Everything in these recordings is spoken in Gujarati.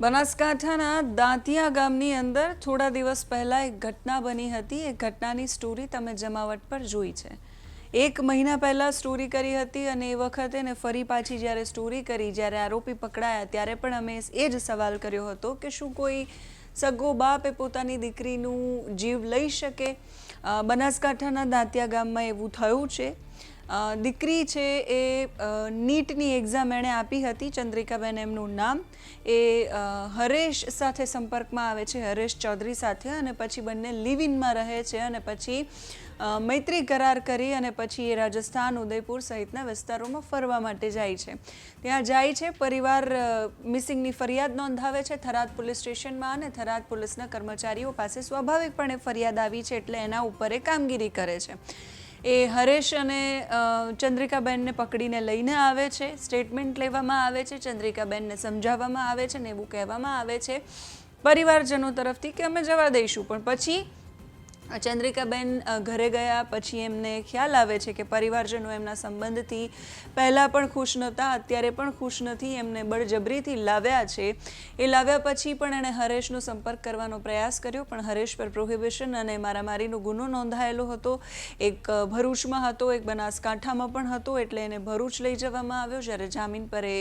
બનાસકાંઠાના દાંતિયા ગામની અંદર થોડા દિવસ પહેલા એક ઘટના બની હતી. એ ઘટનાની સ્ટોરી તમે જમાવટ પર જોઈ છે. એક મહિના પહેલાં સ્ટોરી કરી હતી અને એ વખતે ને ફરી પાછી જ્યારે સ્ટોરી કરી, જ્યારે આરોપી પકડાયા, ત્યારે પણ અમે એ જ સવાલ કર્યો હતો કે શું કોઈ સગો બાપ એ પોતાની દીકરીનું જીવ લઈ શકે? બનાસકાંઠાના દાંતિયા ગામમાં એવું થયું છે. દીકરી છે એ નીટની એક્ઝામ એણે આપી હતી, ચંદ્રિકાબેન એમનું નામ. એ હરેશ સાથે સંપર્કમાં આવે છે, હરેશ ચૌધરી સાથે અને પછી બંને લિવ ઇનમાં રહે છે અને પછી મૈત્રી કરાર કરી અને પછી એ રાજસ્થાન, ઉદયપુર સહિતના વિસ્તારોમાં ફરવા માટે જાય છે. ત્યાં જાય છે, પરિવાર મિસિંગની ફરિયાદ નોંધાવે છે, થરાદ પોલીસ સ્ટેશનમાં અને થરાદ પોલીસના કર્મચારીઓ પાસે સ્વાભાવિકપણે ફરિયાદ આવી છે એટલે એના ઉપર એ કામગીરી કરે છે. એ હરેશ અને ચંદ્રિકાબેનને પકડીને લઈને આવે છે, સ્ટેટમેન્ટ લેવામાં આવે છે, ચંદ્રિકાબેનને સમજાવવામાં આવે છે ને એવું કહેવામાં આવે છે. પરિવારજનો તરફથી કે અમે જવા દઈશું, પણ પછી ચંદ્રિકાબેન ઘરે ગયા પછી એમને ખ્યાલ આવે છે કે પરિવારજનો એમના સંબંધથી પહેલાં પણ ખુશ નહોતા, અત્યારે પણ ખુશ નથી, એમને બળજબરીથી લાવ્યા છે. એ લાવ્યા પછી પણ એણે હરેશનો સંપર્ક કરવાનો પ્રયાસ કર્યો, પણ હરેશ પર પ્રોહિબિશન અને મારામારીનો ગુનો નોંધાયેલો હતો. એક ભરૂચમાં હતો, એક બનાસકાંઠામાં પણ હતો, એટલે એને ભરૂચ લઈ જવામાં આવ્યો. જ્યારે જામીન પર એ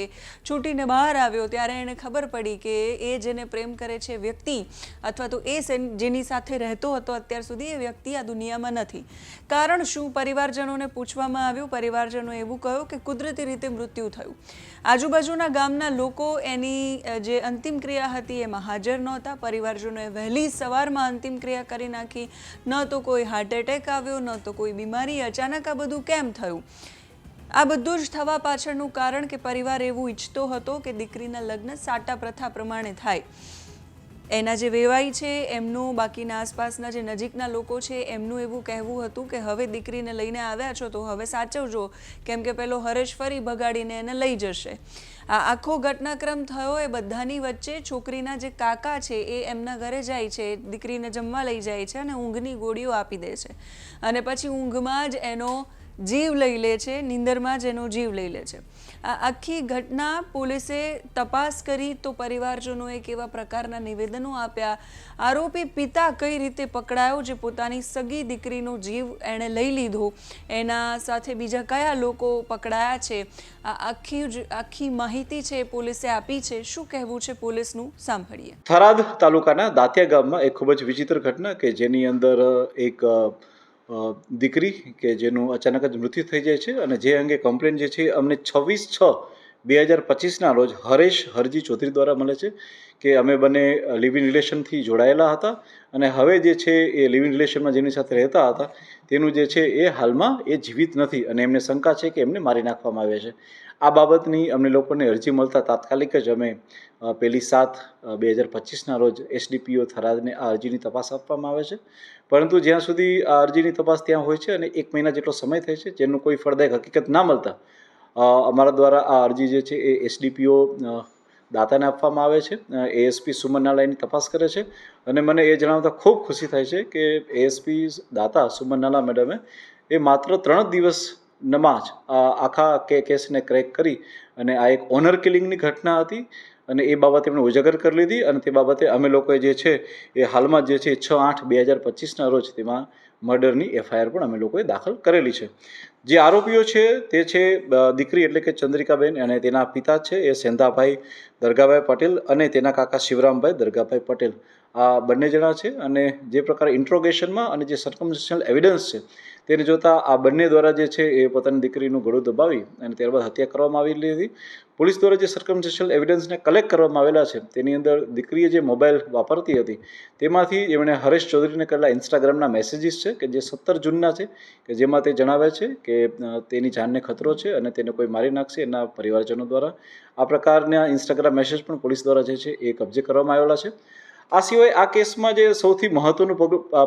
છૂટીને બહાર આવ્યો, ત્યારે એને ખબર પડી કે એ જેને પ્રેમ કરે છે વ્યક્તિ, અથવા તો એ જેની સાથે રહેતો હતો, અત્યાર સુધી એ વ્યક્તિ આ દુનિયામાં નથી. કારણ શું? પરિવારજનોને પૂછવામાં આવ્યું. પરિવારજનો એવું કહ્યું કે કુદરતી રીતે મૃત્યુ થયું. આજુબાજુના ગામના લોકો એની જે અંતિમ ક્રિયા હતી એમાં હાજર નહોતા. પરિવારજનોએ વહેલી સવારમાં અંતિમ ક્રિયા કરી નાખી. ન તો કોઈ હાર્ટ એટેક આવ્યો, ન તો કોઈ બીમારી. અચાનક આ બધું કેમ થયું? આ બધું જ થવા પાછળનું કારણ કે પરિવાર એવું ઈચ્છતો હતો કે દીકરીના લગ્ન સાટા પ્રથા પ્રમાણે થાય. એના જે વેવાઈ છે, એમનું બાકીના આસપાસના જે નજીકના લોકો છે, એમનું એવું કહેવું હતું કે હવે દીકરીને લઈને આવ્યા છો તો હવે સાચવજો. કેમ કે પેલો હરેશ ફરી ભગાડીને એને લઈ જશે. આ આખો ઘટનાક્રમ થયો એ બધાની વચ્ચે છોકરીના જે કાકા છે એ એમના ઘરે જાય છે, દીકરીને જમવા લઈ જાય છે અને ઊંઘની ગોળીઓ આપી દે છે. અને પછી ઊંઘમાં જ એનો જીવ લઈ લે છે, નીંદરમાં જ જીવ લઈ લે છે. આ આખી ઘટના પોલીસે તપાસ કરી તો પરિવારજનોએ કેવા પ્રકારના નિવેદનો આપ્યા. આરોપી પિતા કઈ રીતે પકડાયો જે પોતાની સગી દીકરીનો જીવ એણે લઈ લીધો, એના સાથે બીજા કયા લોકો પકડાયા છે? આ આખી આખી માહિતી છે પોલીસે આપી છે. શું કહેવું છે પોલીસનું? સાંભળીએ. થરાદ તાલુકાના દાંતિયા ગામમાં એક ખૂબ જ વિચિત્ર ઘટના કે જેની અંદર એક દીકરી કે જેનું અચાનક જ મૃત્યુ થઈ જાય છે અને જે અંગે કમ્પ્લેન જે છે અમને છવ્વીસ છ બે હજાર પચીસના રોજ હરેશ હરજી ચૌધરી દ્વારા મળે છે કે અમે બંને લિવ ઇન રિલેશનથી જોડાયેલા હતા અને હવે જે છે એ લિવ ઇન રિલેશનમાં જેની સાથે રહેતા હતા તેનું જે છે એ હાલમાં એ જીવિત નથી અને એમને શંકા છે કે એમને મારી નાખવામાં આવે છે. આ બાબતની અમને લોકોને અરજી મળતા તાત્કાલિક જ અમે પહેલી સાત બે હજાર પચીસના રોજ એસડીપીઓ થરાદને આ અરજીની તપાસ આપવામાં આવે છે. પરંતુ જ્યાં સુધી આ અરજીની તપાસ ત્યાં હોય છે અને એક મહિના જેટલો સમય થાય છે, જેનું કોઈ ફળદાયક હકીકત ના મળતા અમારા દ્વારા આ અરજી જે છે એ એસડીપીઓ દાતાને આપવામાં આવે છે. એએસપી સુમન નાલાની તપાસ કરે છે. અને મને એ જણાવતા ખૂબ ખુશી થાય છે કે એએસપી દાતા સુમન નાલા મેડમે એ માત્ર ત્રણ દિવસમાં જ આખા કે, કેસને ક્રેક કરી અને આ એક ઓનર કિલિંગની ઘટના હતી અને એ બાબતે એમણે ઉજાગર કરી લીધી અને તે બાબતે અમે લોકોએ જે છે એ હાલમાં જે છે છ આઠ બે હજાર પચીસના રોજ તેમાં મર્ડરની એફઆઈઆર પણ અમે લોકોએ દાખલ કરેલી છે. જે આરોપીઓ છે તે છે દીકરી એટલે કે ચંદ્રિકાબેન અને તેના પિતા છે એ સેંધાભાઈ દરગાભાઈ પટેલ અને તેના કાકા શિવરામભાઈ દરગાભાઈ પટેલ. આ બંને જણા છે અને જે પ્રકારે ઇન્ટ્રોગેશનમાં અને જે સર્કમસ્ટન્શિયલ એવિડન્સ છે તેને જોતાં આ બંને દ્વારા જે છે એ પોતાની દીકરીનું ગળું દબાવી અને ત્યારબાદ હત્યા કરવામાં આવેલી હતી. પોલીસ દ્વારા જે સરકમસેશિયલ એવિડન્સને કલેક્ટ કરવામાં આવેલા છે, તેની અંદર દીકરીએ જે મોબાઈલ વાપરતી હતી, તેમાંથી એમણે હરેશ ચૌધરીને કરેલા ઇન્સ્ટાગ્રામના મેસેજીસ છે કે જે સત્તર જૂનના છે, કે જેમાં તે જણાવે છે કે તેની જાનને ખતરો છે અને તેને કોઈ મારી નાખશે એના પરિવારજનો દ્વારા. આ પ્રકારના ઇન્સ્ટાગ્રામ મેસેજ પણ પોલીસ દ્વારા જે છે એ કબજે કરવામાં આવેલા છે. આ સિવાય આ કેસમાં જે સૌથી મહત્વનું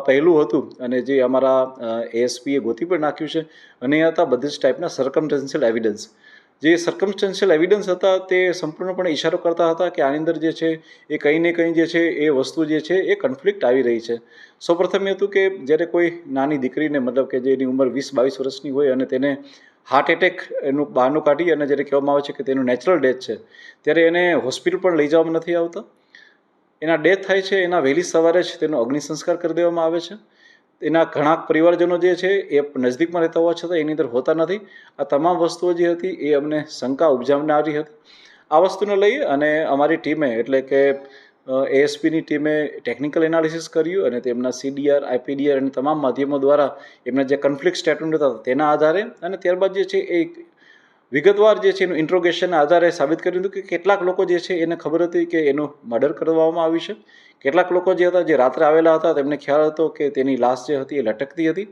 પહેલું હતું અને જે અમારા એએસપીએ ગોતી પણ નાખ્યું છે અને એ હતા બધી જ ટાઈપના સરકમટેન્શિયલ એવિડન્સ જે સર્કમસ્ટન્શિયલ એવિડન્સ હતા તે સંપૂર્ણપણે ઇશારો કરતા હતા કે આની અંદર જે છે એ કંઈ ને કંઈ જે છે એ વસ્તુ જે છે એ કન્ફ્લિક્ટ આવી રહી છે. સૌપ્રથમ એ હતું કે જ્યારે કોઈ નાની દીકરીને મતલબ કે જેની ઉંમર વીસ બાવીસ વર્ષની હોય અને તેને હાર્ટ એટેક એનું બહારનું કાઢી અને જ્યારે કહેવામાં આવે છે કે તેનું નેચરલ ડેથ છે, ત્યારે એને હોસ્પિટલ પણ લઈ જવામાં નથી આવતા. એના ડેથ થાય છે, એના વહેલી સવારે જ તેનો અગ્નિ સંસ્કાર કરી દેવામાં આવે છે. એના ઘણા પરિવારજનો જે છે, એ નજદીકમાં રહેતા હોવા છતાં એની અંદર હોતા નથી. આ તમામ વસ્તુઓ જે હતી, એ અમને શંકા ઉપજાવનારી હતી. આ વસ્તુને લઈ અને અમારી ટીમે, એટલે કે એએસપીની ટીમે ટેકનિકલ એનાલિસિસ કર્યું અને તેમના સીડીઆર આઈપીડીઆર અને તમામ માધ્યમો દ્વારા એમના જે કન્ફ્લિક્ટ સ્ટેટમેન્ટ હતા, તેના આધારે અને ત્યારબાદ જે છે, એ વિગતવાર જે છે એનું ઇન્ટ્રોગેશનના આધારે સાબિત કર્યું હતું કે કેટલાક લોકો જે છે એને ખબર હતી કે એનું મર્ડર કરવામાં આવ્યું છે. કેટલાક લોકો જે હતા, જે રાત્રે આવેલા હતા, તેમને ખ્યાલ હતો કે તેની લાશ જે હતી એ લટકતી હતી.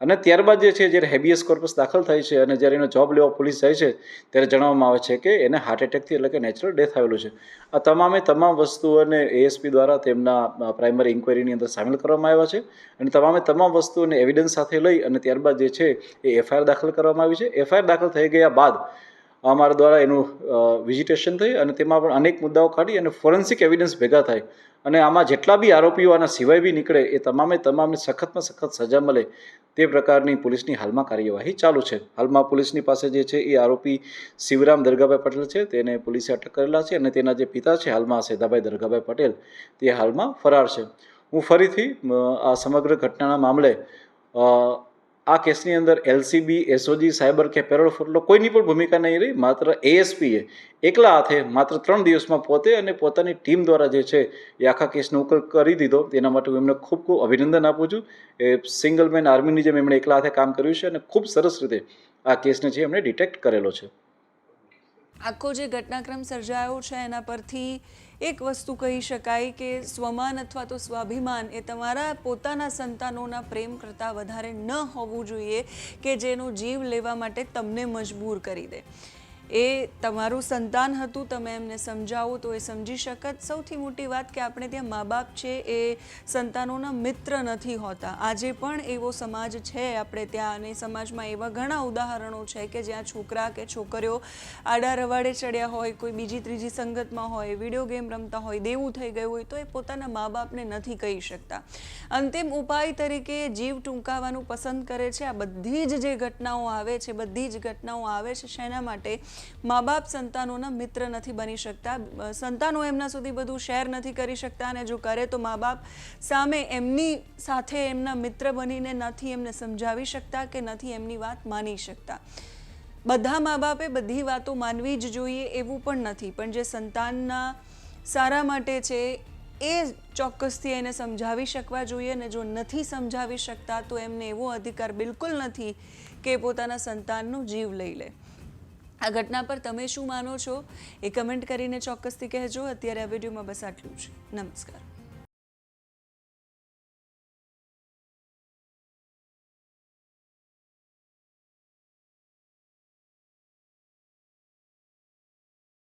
અને ત્યારબાદ જે છે, જ્યારે હેબિયસ કોર્પસ દાખલ થાય છે અને જ્યારે એનો જોબ લેવા પોલીસ જાય છે, ત્યારે જણાવવામાં આવે છે કે એને હાર્ટ એટેકથી એટલે કે નેચરલ ડેથ આવેલું છે. આ તમામે તમામ વસ્તુઓને એએસપી દ્વારા તેમના પ્રાઇમરી ઇન્કવાયરીની અંદર સામેલ કરવામાં આવ્યા છે અને તમામે તમામ વસ્તુઓને એવિડન્સ સાથે લઈ અને ત્યારબાદ જે છે, એ એફઆઈઆર દાખલ કરવામાં આવી છે. એફઆઈઆર દાખલ થઈ ગયા બાદ અમારા દ્વારા એનું વિઝિટેશન થઈ અને તેમાં પણ અનેક મુદ્દાઓ કાઢી અને ફોરેન્સિક એવિડન્સ ભેગા થાય. અને આમાં જેટલા બી આરોપીઓ આના સિવાય બી નીકળે એ તમામે તમામને સખતમાં સખત સજા મળે તે પ્રકારની પોલીસની હાલમાં કાર્યવાહી ચાલુ છે. હાલમાં પોલીસની પાસે જે છે એ આરોપી શિવરામ દરગાભાઈ પટેલ છે. તેને પોલીસે અટક કરેલા છે અને તેના જે પિતા છે હાલમાં સેદાભાઈ દરગાભાઈ પટેલ તે હાલમાં ફરાર છે. હું ફરીથી આ સમગ્ર ઘટનાના મામલે આ કેસની અંદર એલસીબી એસઓજી સાયબર કે પેરોલ ફોટલો કોઈની પણ ભૂમિકા નહીં રહી, માત્ર એએસપીએ એકલા હાથે માત્ર ત્રણ દિવસમાં પોતે અને પોતાની ટીમ દ્વારા જે છે એ આખા કેસનો ઉકેલ કરી દીધો. તેના માટે હું એમને ખૂબ ખૂબ અભિનંદન આપું છું. એ સિંગલ મેન આર્મીની જેમ એમણે એકલા હાથે કામ કર્યું છે અને ખૂબ સરસ રીતે આ કેસને છે એમણે ડિટેક્ટ કરેલો છે. આખો જે ઘટનાક્રમ સર્જાયો છે, એના પરથી એક વસ્તુ કહી શકાય કે સ્વમાન અથવા તો સ્વાભિમાન એ તમારા પોતાના સંતાનોના પ્રેમ કરતાં વધારે ન હોવું જોઈએ કે જેનો જીવ લેવા માટે તમને મજબૂર કરી દે. એ તમારું સંતાન હતું, તમે એમને સમજાવો તો એ સમજી શકત. સૌથી મોટી વાત કે આપણે ત્યાં મા બાપ છે એ સંતાનોના મિત્ર નથી હોતા. આજે પણ એવો સમાજ છે, આપણે ત્યાં અને સમાજમાં એવા ઘણા ઉદાહરણો છે કે જ્યાં છોકરા કે છોકરીઓ આડા રવાડે ચડ્યા હોય, કોઈ બીજી ત્રીજી સંગતમાં હોય, વીડિયો ગેમ રમતા હોય, દેવું થઈ ગયું હોય, તો એ પોતાના મા બાપને નથી કહી શકતા. અંતિમ ઉપાય તરીકે જીવ ટૂંકાવાનું પસંદ કરે છે. આ બધી જ જે ઘટનાઓ આવે છે, બધી જ ઘટનાઓ આવે છે, શેના માટે? મા બાપ સંતાનોના મિત્ર નથી બની શકતા. સંતાનો એમના સુધી બધું શેર નથી કરી શકતા અને જો કરે તો મા બાપ સામે એમની સાથે એમના મિત્ર બનીને નથી એમને સમજાવી શકતા કે નથી એમની વાત માની શકતા. બધા મા બાપે બધી વાતો માનવી જ જોઈએ એવું પણ નથી. પણ જે સંતાનના સારા માટે છે એ ચોક્કસથી એને સમજાવી શકવા જોઈએ અને જો નથી સમજાવી શકતા તો એમને એવો અધિકાર બિલકુલ નથી કે પોતાના સંતાનનો જીવ લઈ લે. આ ઘટના પર તમે શું માનો છો એ કમેન્ટ કરીને ચોક્કસથી કહેજો. અત્યારે આ વિડીયોમાં બસ આટલું જ. નમસ્કાર.